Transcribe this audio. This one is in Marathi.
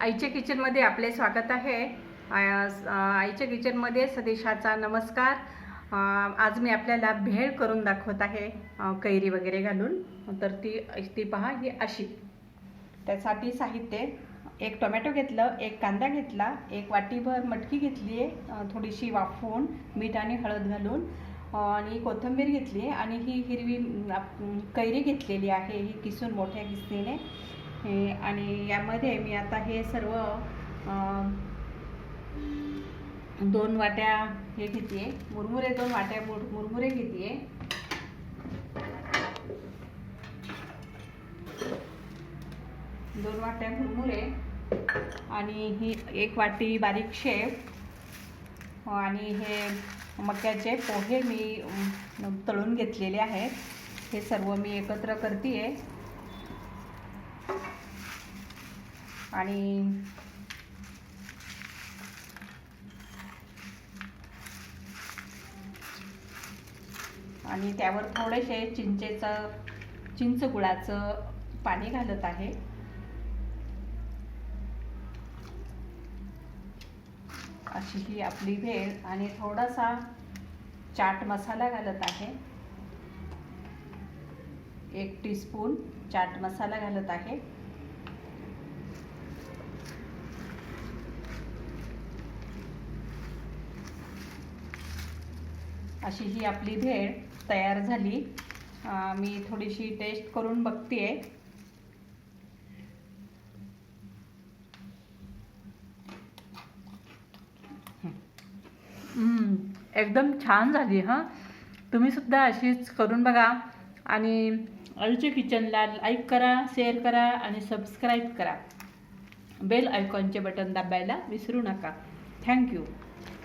आईच्या किचनमध्ये आपले स्वागत आहे. आईच्या किचनमध्ये सदेशाचा नमस्कार. आज मी आपल्याला भेळ करून दाखवत आहे कैरी वगैरे घालून. तर ती ती पहा ही अशी. त्यासाठी साहित्य एक टोमॅटो घेतलं एक कांदा घेतला एक वाटीभर मटकी घेतली आहे थोडीशी वाफवून मीठ आणि हळद घालून आणि कोथिंबीर घेतली आणि ही हिरवी आप- कैरी घेतलेली आहे ही किसून मोठ्या किसणीने हे आणि यामध्ये मी आता हे सर्व दोन वाट्या हे घेते मुरमुरे दोन वाट्या मुर मुरमुरे घेते दोन वाट्या मुरमुरे आणि ही एक वाटी बारीक शेप आणि हे मक्याचे पोहे मी तळून घेतलेले आहेत. हे सर्व मी एकत्र करते आहे आणि आणि त्यावर थोडेसे चिंचेचं चिंच गुळाचं पाणी घालत आहे. अशी ही आपली भेळ आणि थोडासा चाट मसाला घालत आहे. एक टीस्पून चाट मसाला घालत आहे. अशी ही आपली भेळ तयार झाली. मी थोडीशी टेस्ट करून बघते आहे एकदम छान झाली हां. तुम्ही सुद्धा अशीच करून बघा आणि आईच्या किचनला लाईक करा शेअर करा आणि सबस्क्राईब करा. बेल आयकॉनचे बटन दाबायला विसरू नका. थँक्यू